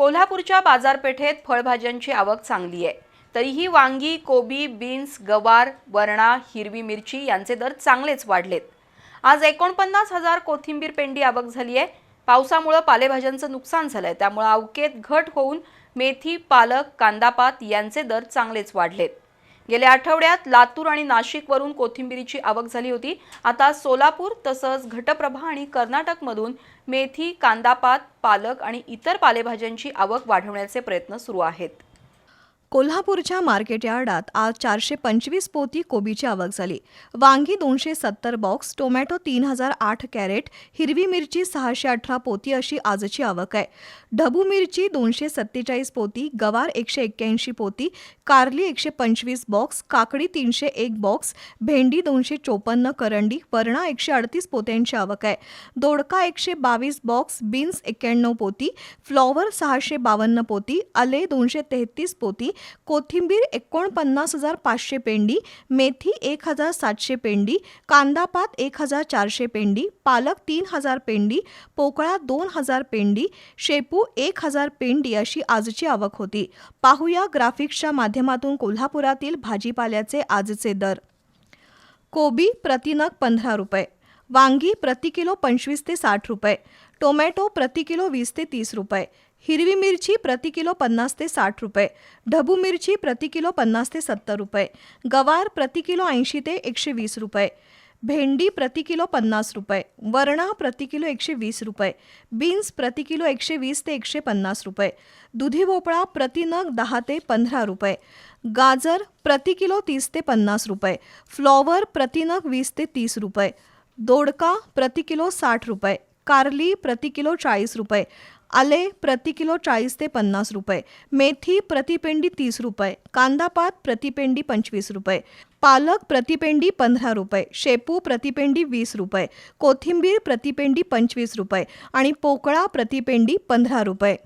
कोल्हापूरच्या बाजारपेठेत फळभाज्यांची आवक चांगली आहे. तरीही वांगी कोबी बीन्स गवार वरणा हिरवी मिरची यांचे दर चांगलेच वाढलेत. आज एकोणपन्नास हजार कोथिंबीर पेंडी आवक झाली आहे. पावसामुळं पालेभाज्यांचं नुकसान झालंय. त्यामुळं अवकेत घट होऊन मेथी पालक कांदापात यांचे दर चांगलेच वाढलेत. गेल्या आठवड्यात लातूर आणि नाशिकवरून कोथिंबिरीची आवक झाली होती. आता सोलापूर तसंच घटप्रभा आणि कर्नाटकमधून मेथी कांदापात पालक आणि इतर पालेभाज्यांची आवक वाढवण्याचे प्रयत्न सुरू आहेत. कोल्हापूरच्या मार्केट यार्डात आज चारशे पंचवीस पोती कोबीची आवक झाली. वांगी दोनशे सत्तर बॉक्स टोमॅटो तीन हजार आठ कॅरेट हिरवी मिरची सहाशे अठरा पोती अशी आजची आवक आहे. ढबू मिरची दोनशे सत्तेचाळीस पोती गवार एकशे एक्क्याऐंशी पोती कारली एकशे पंचवीस बॉक्स काकडी तीनशे एक बॉक्स भेंडी दोनशे चोपन्न करंडी वरणा एकशे अडतीस पोत्यांची आवक आहे. दोडका एकशे बावीस बॉक्स बीन्स एक्क्याण्णव पोती फ्लॉवर सहाशे बावन्न पोती आले दोनशे तेहतीस पोती कोथिंबीर एकोणपन्नास हजार पाचशे पेंडी मेथी एक हजार सातशे पेंडी कांदापात एक हजार चारशे पेंडी पालक तीन हजार पेंडी पोकळा दोन हजार पेंडी शेपू एक हजार पेंडी अशी आजची आवक होती. पाहूया ग्राफिक्सच्या माध्यमातून कोल्हापुरातील भाजीपाल्याचे आजचे दर. कोबी प्रतिनग पंधरा रुपये. वांगी प्रति किलो पंचवीस ते साठ रुपये. टोमॅटो प्रति किलो वीस ते तीस रुपये. हिरवी मिरची प्रति किलो पन्नास ते साठ रुपये. ढबू मिरची प्रति किलो पन्नास ते सत्तर रुपये. गवार प्रति किलो ऐंशी ते एकशे वीस रुपये. भेंडी प्रति किलो पन्नास रुपये. वरणा प्रति किलो एकशे वीस रुपये. बीन्स प्रति किलो एकशे वीस ते एकशे पन्नास रुपये. दुधी भोपळा प्रति नग दहा ते पंधरा रुपये. गाजर प्रति किलो तीस ते पन्नास रुपये. फ्लॉवर प्रति नग वीस ते तीस रुपये. दोडका प्रति किलो साठ रुपये कारली प्रति किलो चाळीस रुपये आले प्रति किलो चाळीस ते पन्नास रुपये मेथी प्रतिपेंडी तीस रुपये कांदापात प्रतिपेंडी पंचवीस रुपये पालक प्रतिपेंडी पंधरा रुपये शेपू प्रतिपेंडी वीस रुपये कोथिंबीर प्रतिपेंडी पंचवीस रुपये आणि पोकळा प्रतिपेंडी पंधरा रुपये.